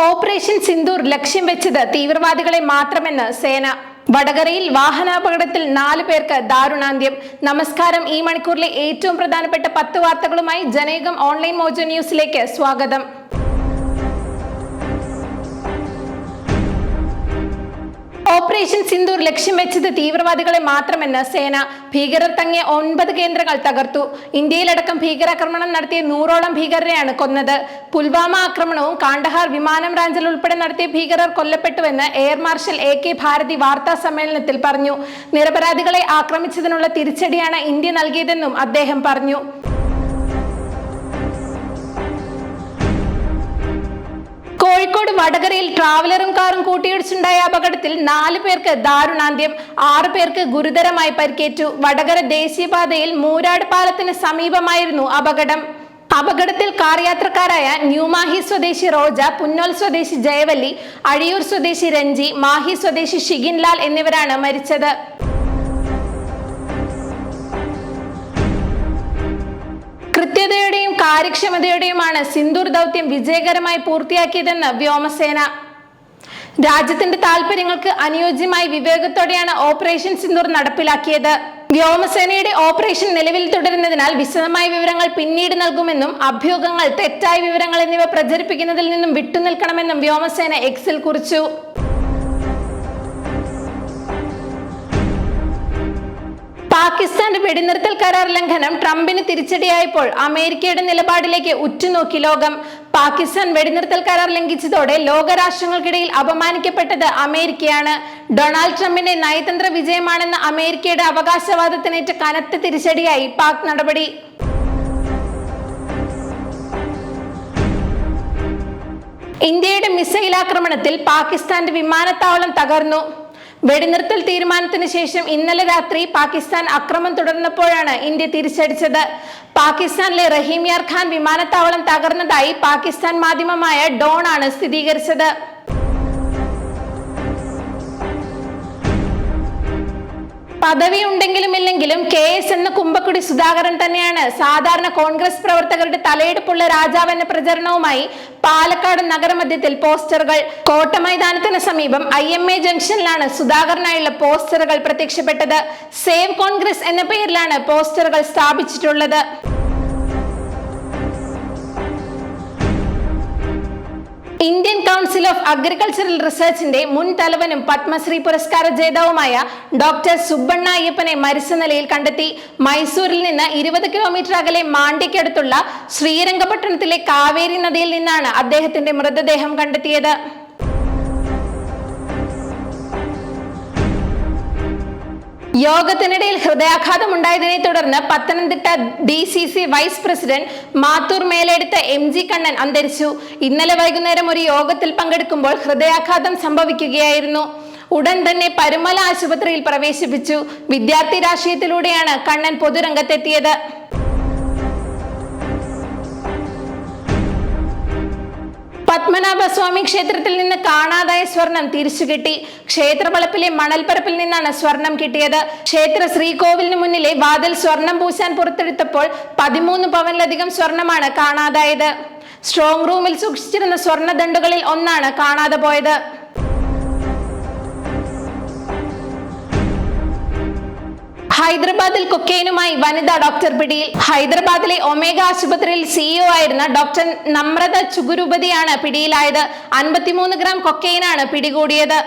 Operation Sindoor ലക്ഷ്യം വെച്ചത് തീവ്രവാദികളെ മാത്രമെന്ന് സേന. വടകരയിൽ വാഹനാപകടത്തിൽ നാല് പേർക്ക് ദാരുണാന്ത്യം. നമസ്കാരം. ഈ മണിക്കൂറിലെ ഏറ്റവും പ്രധാനപ്പെട്ട പത്ത് വാർത്തകളുമായി ജനയുഗം ഓൺലൈൻ മോജോ ന്യൂസിലേക്ക് സ്വാഗതം. ഓപ്പറേഷൻ സിന്ദൂർ ലക്ഷ്യം വെച്ചത് തീവ്രവാദികളെ മാത്രമെന്ന് സേന ഭീകരർ തങ്ങിയ ഒൻപത് കേന്ദ്രങ്ങൾ തകർത്തു. ഇന്ത്യയിലടക്കം ഭീകരാക്രമണം നടത്തിയ നൂറോളം ഭീകരരെയാണ് കൊന്നത്. പുൽവാമ ആക്രമണവും കാണ്ഡഹാർ വിമാനം റാഞ്ചൽ ഉൾപ്പെടെ നടത്തിയ ഭീകരർ കൊല്ലപ്പെട്ടുവെന്ന് Air Marshal A K Bharati വാർത്താ സമ്മേളനത്തിൽ പറഞ്ഞു. നിരപരാധികളെ ആക്രമിച്ചതിനുള്ള തിരിച്ചടിയാണ് ഇന്ത്യ നൽകിയതെന്നും അദ്ദേഹം പറഞ്ഞു. വടകരയിൽ ട്രാവലറും കാറും കൂട്ടിയിടിച്ചുണ്ടായ അപകടത്തിൽ നാല് പേർക്ക് ദാരുണാന്ത്യം ആറു പേർക്ക് ഗുരുതരമായി പരിക്കേറ്റു. വടകര ദേശീയപാതയിൽ മൂരാട് പാലത്തിന് സമീപമായിരുന്നു അപകടം. അപകടത്തിൽ കാർ യാത്രക്കാരായ ന്യൂമാഹി സ്വദേശി റോജ പുന്നോൽ സ്വദേശി ജയവല്ലി അഴിയൂർ സ്വദേശി രഞ്ജി മാഹി സ്വദേശി ഷിഗിൻലാൽ എന്നിവരാണ് മരിച്ചത്. കൃത്യതയുടെയും കാര്യക്ഷമതയുടെയുമാണ് സിന്ദൂർ ദൗത്യം വിജയകരമായി പൂർത്തിയാക്കിയതെന്ന് വ്യോമസേന. രാജ്യത്തിന്റെ താൽപര്യങ്ങൾക്ക് അനുയോജ്യമായി വിവേകത്തോടെയാണ് ഓപ്പറേഷൻ സിന്ദൂർ നടപ്പിലാക്കിയത്. വ്യോമസേനയുടെ ഓപ്പറേഷൻ നിലവിൽ തുടരുന്നതിനാൽ വിശദമായ വിവരങ്ങൾ പിന്നീട് നൽകുമെന്നും അഭ്യൂഹങ്ങൾ തെറ്റായ വിവരങ്ങൾ എന്നിവ പ്രചരിപ്പിക്കുന്നതിൽ നിന്നും വിട്ടുനിൽക്കണമെന്നും വ്യോമസേന എക്സിൽ കുറിച്ചു. പാകിസ്ഥാന്റെ വെടിനിർത്തൽ കരാർ ലംഘനം ട്രംപിന് തിരിച്ചടിയായപ്പോൾ അമേരിക്കയുടെ നിലപാടിലേക്ക് ഉറ്റുനോക്കി ലോകം. പാകിസ്ഥാൻ വെടിനിർത്തൽ കരാർ ലംഘിച്ചതോടെ ലോകരാഷ്ട്രങ്ങൾക്കിടയിൽ അപമാനിക്കപ്പെട്ടത് അമേരിക്കയാണ്. ഡൊണാൾഡ് ട്രംപിന്റെ നയതന്ത്ര വിജയമാണെന്ന അമേരിക്കയുടെ അവകാശവാദത്തിനേറ്റ കനത്ത തിരിച്ചടിയായി പാക് നടപടി. ഇന്ത്യയുടെ മിസൈൽ ആക്രമണത്തിൽ പാകിസ്ഥാന്റെ വിമാനത്താവളം തകർന്നു. വെടിനിർത്തൽ തീരുമാനത്തിന് ശേഷം ഇന്നലെ രാത്രി പാകിസ്ഥാൻ ആക്രമം തുടർന്നപ്പോഴാണ് ഇന്ത്യ തിരിച്ചടിച്ചത്. പാകിസ്ഥാനിലെ റഹീം യാർ ഖാൻ വിമാനത്താവളം തകർന്നതായി പാകിസ്ഥാൻ മാധ്യമമായ ഡോൺ ആണ് സ്ഥിരീകരിച്ചത്. പദവി ഉണ്ടെങ്കിലും ഇല്ലെങ്കിലും കെ എസ് എന്ന കുമ്പക്കുടി സുധാകരൻ തന്നെയാണ് സാധാരണ കോൺഗ്രസ് പ്രവർത്തകരുടെ തലയെടുപ്പുള്ള രാജാവ് എന്ന പ്രചരണവുമായി പാലക്കാട് നഗരമധ്യത്തിൽ പോസ്റ്ററുകൾ. കോട്ട മൈതാനത്തിന് സമീപം ഐ എം എ ജംഗ്ഷനിലാണ് സുധാകരനായുള്ള പോസ്റ്ററുകൾ പ്രത്യക്ഷപ്പെട്ടത്. സേവ് കോൺഗ്രസ് എന്ന പേരിലാണ് പോസ്റ്ററുകൾ സ്ഥാപിച്ചിട്ടുള്ളത്. ഇന്ത്യൻ കൗൺസിൽ ഓഫ് അഗ്രികൾച്ചറൽ റിസർച്ചിന്റെ മുൻ തലവനും പത്മശ്രീ പുരസ്കാര ജേതാവുമായ ഡോക്ടർ സുബ്ബണ്ണ അയ്യപ്പനെ മരിച്ച നിലയിൽ കണ്ടെത്തി. മൈസൂരിൽ നിന്ന് ഇരുപത് കിലോമീറ്റർ അകലെ മാണ്ടിക്കടുത്തുള്ള ശ്രീരംഗപട്ടണത്തിലെ കാവേരി നദിയിൽ നിന്നാണ് അദ്ദേഹത്തിന്റെ മൃതദേഹം കണ്ടെത്തിയത്. യോഗത്തിനിടയിൽ ഹൃദയാഘാതം ഉണ്ടായതിനെ തുടർന്ന് Pathanamthitta D C C vice president Mathur മേലെടുത്ത M G Kannan അന്തരിച്ചു. ഇന്നലെ വൈകുന്നേരം ഒരു യോഗത്തിൽ പങ്കെടുക്കുമ്പോൾ ഹൃദയാഘാതം സംഭവിക്കുകയായിരുന്നു. ഉടൻ തന്നെ പരുമല ആശുപത്രിയിൽ പ്രവേശിപ്പിച്ചു. വിദ്യാർത്ഥി രാഷ്ട്രീയത്തിലൂടെയാണ് കണ്ണൻ പൊതുരംഗത്തെത്തിയത്. പത്മനാഭസ്വാമി ക്ഷേത്രത്തിൽ നിന്ന് കാണാതായ സ്വർണം തിരിച്ചു കിട്ടി. ക്ഷേത്രവളപ്പിലെ മണൽപ്പരപ്പിൽ നിന്നാണ് സ്വർണം കിട്ടിയത്. ക്ഷേത്ര ശ്രീകോവിലിന് മുന്നിലെ വാതിൽ സ്വർണം പൂശാൻ പുറത്തെടുത്തപ്പോൾ പതിമൂന്ന് പവനിലധികം സ്വർണമാണ് കാണാതായത്. സ്ട്രോങ് റൂമിൽ സൂക്ഷിച്ചിരുന്ന സ്വർണദണ്ഡുകളിൽ ഒന്നാണ് കാണാതെ പോയത്. ഹൈദരാബാദിൽ കൊക്കൈനുമായി വനിതാ ഡോക്ടർ പിടിയിൽ. ഹൈദരാബാദിലെ ഒമേഗ ആശുപത്രിയിൽ സിഇഒ ആയിരുന്ന ഡോക്ടർ നമ്രത ചുഗുരുപതിയാണ് പിടിയിലായത്. അൻപത്തിമൂന്ന് ഗ്രാം കൊക്കൈനാണ് പിടികൂടിയത്.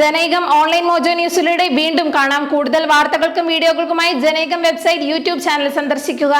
ജനൈകം ഓൺലൈൻ മോജോ ന്യൂസിലൂടെ വീണ്ടും കാണാം. കൂടുതൽ വാർത്തകൾക്കും വീഡിയോകൾക്കുമായി ജനൈകം വെബ്സൈറ്റ് യൂട്യൂബ് ചാനൽ സന്ദർശിക്കുക.